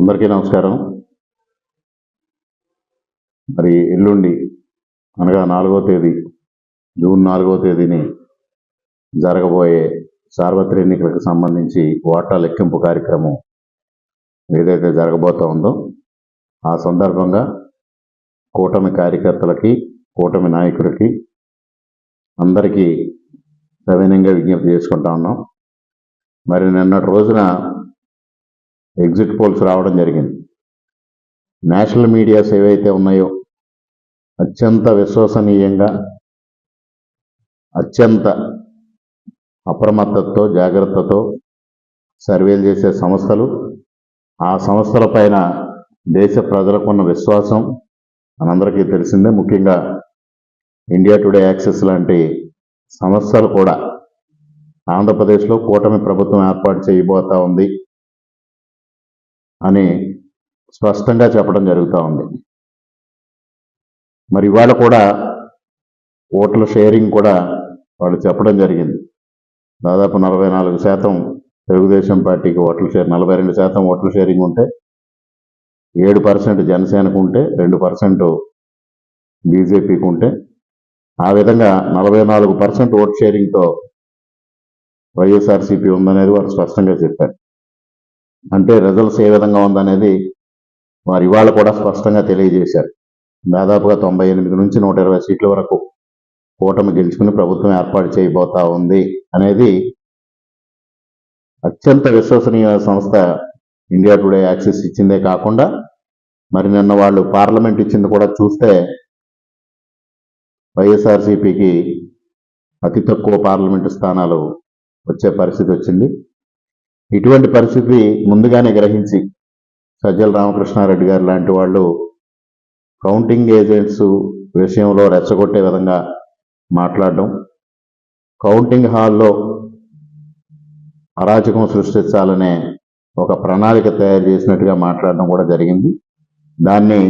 అందరికీ నమస్కారం. మరి ఎల్లుండి అనగా నాలుగో తేదీ జూన్ నాలుగో తేదీని జరగబోయే సార్వత్రిక ఎన్నికలకు సంబంధించి ఓట్ల లెక్కింపు కార్యక్రమం ఏదైతే జరగబోతా ఉందో ఆ సందర్భంగా కూటమి కార్యకర్తలకి కూటమి నాయకులకి అందరికీ సవినయంగా విజ్ఞప్తి చేసుకుంటా ఉన్నాం. మరి నిన్నటి రోజున ఎగ్జిట్ పోల్స్ రావడం జరిగింది. నేషనల్ మీడియాస్ ఏవైతే ఉన్నాయో అత్యంత విశ్వసనీయంగా అత్యంత అప్రమత్తతో జాగ్రత్తతో సర్వేలు చేసే సంస్థలు ఆ సంస్థల పైన దేశ ప్రజలకు ఉన్న విశ్వాసం మనందరికీ తెలిసిందే. ముఖ్యంగా ఇండియా టుడే యాక్సెస్ లాంటి సంస్థలు కూడా ఆంధ్రప్రదేశ్లో కూటమి ప్రభుత్వం ఏర్పాటు చేయబోతా ఉంది. అని స్పష్టంగా చెప్పడం జరుగుతూ ఉంది. మరి ఇవాళ కూడా ఓట్ల షేరింగ్ కూడా వాళ్ళు చెప్పడం జరిగింది. దాదాపు నలభై నాలుగు శాతం తెలుగుదేశం పార్టీకి ఓట్ల షేర్ నలభై రెండు శాతం ఓట్ల షేరింగ్ ఉంటే ఏడు పర్సెంట్ జనసేనకు ఉంటే రెండు పర్సెంట్ బీజేపీకి ఉంటే ఆ విధంగా నలభై నాలుగు పర్సెంట్ ఓట్ షేరింగ్తో వైఎస్ఆర్సీపీ ఉందనేది వారు స్పష్టంగా చెప్పారు. అంటే రిజల్ట్స్ ఏ విధంగా ఉందనేది వారు ఇవాళ కూడా స్పష్టంగా తెలియజేశారు. దాదాపుగా తొంభై ఎనిమిది నుంచి నూట ఇరవై సీట్ల వరకు కూటమి గెలుచుకుని ప్రభుత్వం ఏర్పాటు చేయబోతా ఉంది అనేది అత్యంత విశ్వసనీయ సంస్థ ఇండియా టుడే యాక్సెస్ ఇచ్చిందే కాకుండా మరి నిన్న వాళ్ళు పార్లమెంట్ ఇచ్చింది కూడా చూస్తే వైఎస్ఆర్సీపీకి అతి తక్కువ పార్లమెంటు స్థానాలు వచ్చే పరిస్థితి వచ్చింది. ఇటువంటి పరిస్థితి ముందుగానే గ్రహించి సజ్జల రామకృష్ణారెడ్డి గారు లాంటి వాళ్ళు కౌంటింగ్ ఏజెంట్స్ విషయంలో రెచ్చగొట్టే విధంగా మాట్లాడడం కౌంటింగ్ హాల్లో అరాచకం సృష్టించాలనే ఒక ప్రణాళిక తయారు చేసినట్టుగా మాట్లాడడం కూడా జరిగింది. దాన్ని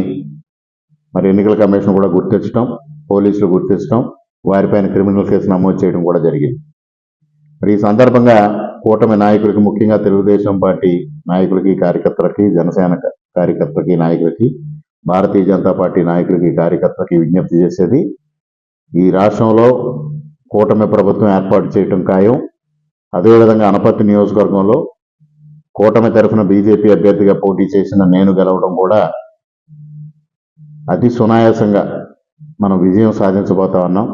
మరి ఎన్నికల కమిషన్ కూడా గుర్తించడం పోలీసులు గుర్తించడం వారిపైన క్రిమినల్ కేసు నమోదు చేయడం కూడా జరిగింది. మరి ఈ సందర్భంగా కూటమి నాయకులకి ముఖ్యంగా తెలుగుదేశం పార్టీ నాయకులకి కార్యకర్తలకి జనసేన కార్యకర్తలకి నాయకులకి భారతీయ జనతా పార్టీ నాయకులకి కార్యకర్తలకి విజ్ఞప్తి చేసేది ఈ రాష్ట్రంలో కూటమి ప్రభుత్వం ఏర్పాటు చేయటం ఖాయం. అదేవిధంగా అనపర్తి నియోజకవర్గంలో కూటమి తరఫున బీజేపీ అభ్యర్థిగా పోటీ చేసిన నేను గెలవడం కూడా అతి సునాయాసంగా మనం విజయం సాధించబోతా ఉన్నాం.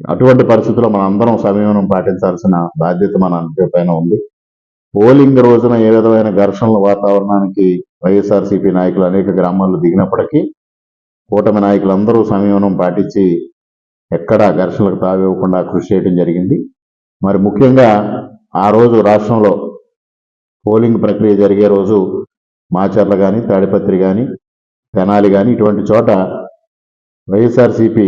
అటువంటి పరిస్థితుల్లో మనం అందరం సంయమనం పాటించాల్సిన బాధ్యత మన పైన ఉంది. పోలింగ్ రోజున ఏ విధమైన ఘర్షణల వాతావరణానికి వైఎస్ఆర్సీపీ నాయకులు అనేక గ్రామాల్లో దిగినప్పటికీ కూటమి నాయకులందరూ సంయమనం పాటించి ఎక్కడా ఘర్షణలకు తావివ్వకుండా కృషి చేయడం జరిగింది. మరి ముఖ్యంగా ఆ రోజు రాష్ట్రంలో పోలింగ్ ప్రక్రియ జరిగే రోజు మాచర్ల కానీ తాడిపత్రి కానీ తెనాలి కానీ ఇటువంటి చోట వైఎస్ఆర్సీపీ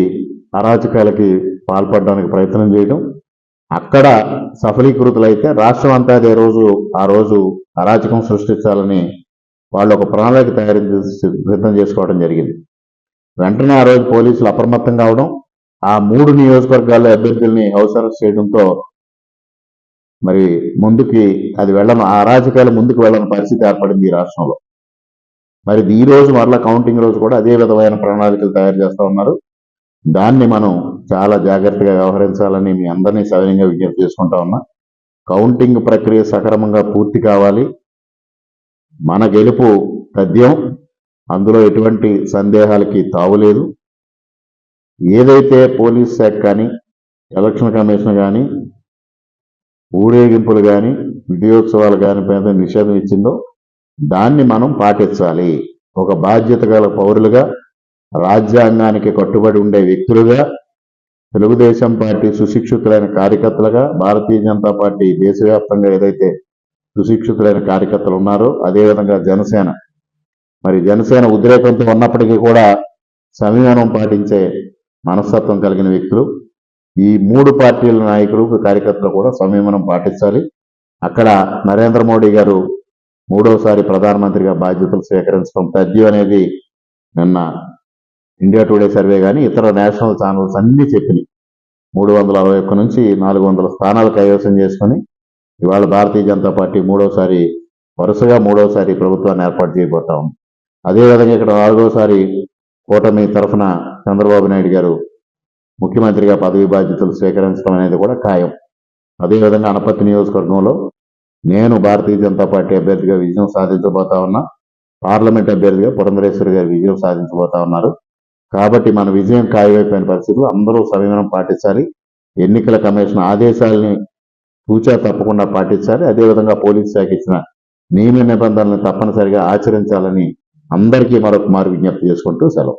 అరాచకాలకి పాల్పడడానికి ప్రయత్నం చేయడం అక్కడ సఫలీకృతులైతే రాష్ట్రం అంతా అదే రోజు ఆ రోజు అరాచకం సృష్టించాలని వాళ్ళు ఒక ప్రణాళిక తయారు చేసి సిద్ధం చేసుకోవడం జరిగింది. వెంటనే ఆ రోజు పోలీసులు అప్రమత్తం కావడం ఆ మూడు నియోజకవర్గాల్లో అభ్యర్థుల్ని హౌస్ అరెస్ట్ చేయడంతో మరి ముందుకి అది వెళ్ళను ఆ అరాచకాలు ముందుకు వెళ్ళని పరిస్థితి ఏర్పడింది ఈ రాష్ట్రంలో. మరి ఈ రోజు మరలా కౌంటింగ్ రోజు కూడా అదే విధమైన ప్రణాళికలు తయారు చేస్తా ఉన్నారు. దాన్ని మనం చాలా జాగ్రత్తగా వ్యవహరించాలని మీ అందరినీ సవినయంగా విజ్ఞప్తి చేసుకుంటా ఉన్నా. కౌంటింగ్ ప్రక్రియ సక్రమంగా పూర్తి కావాలి. మన గెలుపు తథ్యం. అందులో ఎటువంటి సందేహాలకి తావులేదు ఏదైతే పోలీస్ శాఖ కానీ ఎలక్షన్ కమిషన్ కానీ ఊరేగింపులు కానీ విజయోత్సవాలు కానీ పైన నిషేధం ఇచ్చిందో దాన్ని మనం పాటించాలి. ఒక బాధ్యత గల పౌరులుగా రాజ్యాంగానికి కట్టుబడి ఉండే వ్యక్తులుగా తెలుగుదేశం పార్టీ సుశిక్షితులైన కార్యకర్తలుగా భారతీయ జనతా పార్టీ దేశవ్యాప్తంగా ఏదైతే సుశిక్షితులైన కార్యకర్తలు ఉన్నారో అదేవిధంగా జనసేన. మరి జనసేన ఉద్రేకంతో ఉన్నప్పటికీ కూడా సంయమనం పాటించే మనస్తత్వం కలిగిన వ్యక్తులు. ఈ మూడు పార్టీల నాయకులు కార్యకర్తలు కూడా సంయమనం పాటించాలి. అక్కడ నరేంద్ర మోడీ గారు మూడోసారి ప్రధానమంత్రిగా బాధ్యతలు స్వీకరించడం తథ్యం అనేది నిన్న ఇండియా టుడే సర్వే కానీ ఇతర నేషనల్ ఛానల్స్ అన్నీ చెప్పినాయి. మూడు వందల అరవై ఒక్క నుంచి నాలుగు వందల స్థానాలు కైవసం చేసుకొని ఇవాళ భారతీయ జనతా పార్టీ మూడోసారి వరుసగా మూడవసారి ప్రభుత్వాన్ని ఏర్పాటు చేయబోతా ఉంది. అదేవిధంగా ఇక్కడ నాలుగోసారి కూటమి తరఫున చంద్రబాబు నాయుడు గారు ముఖ్యమంత్రిగా పదవి బాధ్యతలు స్వీకరించడం అనేది కూడా ఖాయం. అదేవిధంగా అనపత్తి నియోజకవర్గంలో నేను భారతీయ జనతా పార్టీ అభ్యర్థిగా విజయం సాధించబోతా ఉన్నా పార్లమెంట్ అభ్యర్థిగా పురంధరేశ్వరి గారు విజయం సాధించబోతా ఉన్నారు. కాబట్టి మన విజయం ఖాయమైపోయిన పరిస్థితులు అందరూ సంయమనం పాటించాలి. ఎన్నికల కమిషన్ ఆదేశాలని తూచా తప్పకుండా పాటించాలి. అదేవిధంగా పోలీసు శాఖ ఇచ్చిన నియమ నిబంధనలను తప్పనిసరిగా ఆచరించాలని అందరికీ మరొక మారు విజ్ఞప్తి చేసుకుంటూ సెలవు.